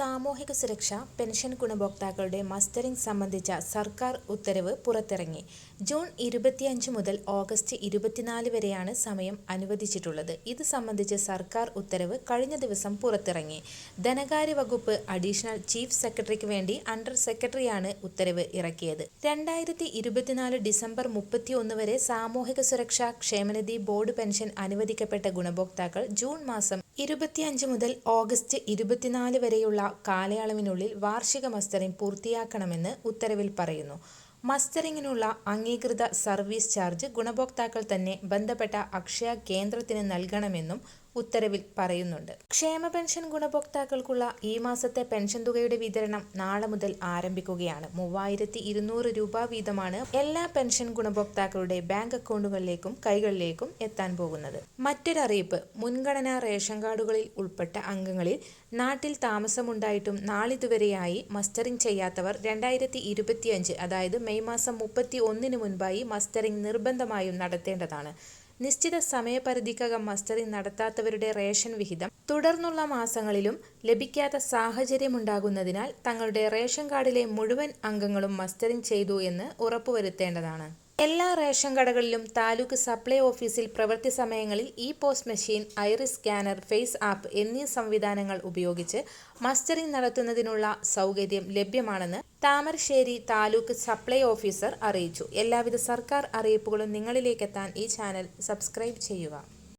സാമൂഹിക സുരക്ഷ പെൻഷൻ ഗുണഭോക്താക്കളുടെ മസ്റ്ററിംഗ് സംബന്ധിച്ച സർക്കാർ ഉത്തരവ് പുറത്തിറങ്ങി. ജൂൺ ഇരുപത്തിയഞ്ച് മുതൽ ഓഗസ്റ്റ് ഇരുപത്തിനാല് വരെയാണ് സമയം അനുവദിച്ചിട്ടുള്ളത്. ഇത് സംബന്ധിച്ച് സർക്കാർ ഉത്തരവ് കഴിഞ്ഞ ദിവസം പുറത്തിറങ്ങി. ധനകാര്യ വകുപ്പ് അഡീഷണൽ ചീഫ് സെക്രട്ടറിക്ക് വേണ്ടി അണ്ടർ സെക്രട്ടറിയാണ് ഉത്തരവ് ഇറക്കിയത്. രണ്ടായിരത്തി ഇരുപത്തിനാല് ഡിസംബർ മുപ്പത്തിയൊന്ന് വരെ സാമൂഹിക സുരക്ഷ ക്ഷേമനിധി ബോർഡ് പെൻഷൻ അനുവദിക്കപ്പെട്ട ഗുണഭോക്താക്കൾ ജൂൺ മാസം ഇരുപത്തിയഞ്ച് മുതൽ ഓഗസ്റ്റ് ഇരുപത്തിനാല് വരെയുള്ള കാലയളവിനുള്ളിൽ വാർഷിക മസ്റ്ററിംഗ് പൂർത്തിയാക്കണമെന്ന് ഉത്തരവിൽ പറയുന്നു. മസ്റ്ററിംഗിനുള്ള അംഗീകൃത സർവീസ് ചാർജ് ഗുണഭോക്താക്കൾ തന്നെ ബന്ധപ്പെട്ട അക്ഷയ കേന്ദ്രത്തിന് നൽകണമെന്നും ഉത്തരവിൽ പറയുന്നുണ്ട്. ക്ഷേമ പെൻഷൻ ഗുണഭോക്താക്കൾക്കുള്ള ഈ മാസത്തെ പെൻഷൻ തുകയുടെ വിതരണം നാളെ മുതൽ ആരംഭിക്കുകയാണ്. മൂവായിരത്തി ഇരുന്നൂറ് രൂപ വീതമാണ് എല്ലാ പെൻഷൻ ഗുണഭോക്താക്കളുടെ ബാങ്ക് അക്കൗണ്ടുകളിലേക്കും കൈകളിലേക്കും എത്താൻ പോകുന്നത്. മറ്റൊരറിയിപ്പ് മുൻഗണനാ റേഷൻ കാർഡുകളിൽ ഉൾപ്പെട്ട അംഗങ്ങളിൽ നാട്ടിൽ താമസമുണ്ടായിട്ടും നാളിതുവരെയായി മസ്റ്ററിംഗ് ചെയ്യാത്തവർ രണ്ടായിരത്തി ഇരുപത്തിയഞ്ച് അതായത് മെയ് മാസം മുപ്പത്തി ഒന്നിന് മുൻപായി മസ്റ്ററിംഗ് നിർബന്ധമായും നടത്തേണ്ടതാണ്. നിശ്ചിത സമയപരിധിക്കകം മസ്റ്ററിംഗ് നടത്താത്തവരുടെ റേഷൻ വിഹിതം തുടർന്നുള്ള മാസങ്ങളിലും ലഭിക്കാത്ത സാഹചര്യമുണ്ടാകുന്നതിനാൽ തങ്ങളുടെ റേഷൻ കാർഡിലെ മുഴുവൻ അംഗങ്ങളും മസ്റ്ററിംഗ് ചെയ്തു എന്ന് ഉറപ്പുവരുത്തേണ്ടതാണ്. എല്ലാ റേഷൻ കടകളിലും താലൂക്ക് സപ്ലൈ ഓഫീസിൽ പ്രവൃത്തി സമയങ്ങളിൽ e post machine iris scanner face app എന്നീ സംവിധാനങ്ങൾ ഉപയോഗിച്ച് മസ്റ്ററിംഗ് നടത്തുന്നതിനുള്ള സൗകര്യം ലഭ്യമാണെന്ന് താമരശ്ശേരി താലൂക്ക് സപ്ലൈ ഓഫീസർ അറിയിച്ചു. എല്ലാവിധ സർക്കാർ അറിയിപ്പുകളും നിങ്ങളിലേക്കെത്താൻ ഈ ചാനൽ സബ്സ്ക്രൈബ് ചെയ്യുക.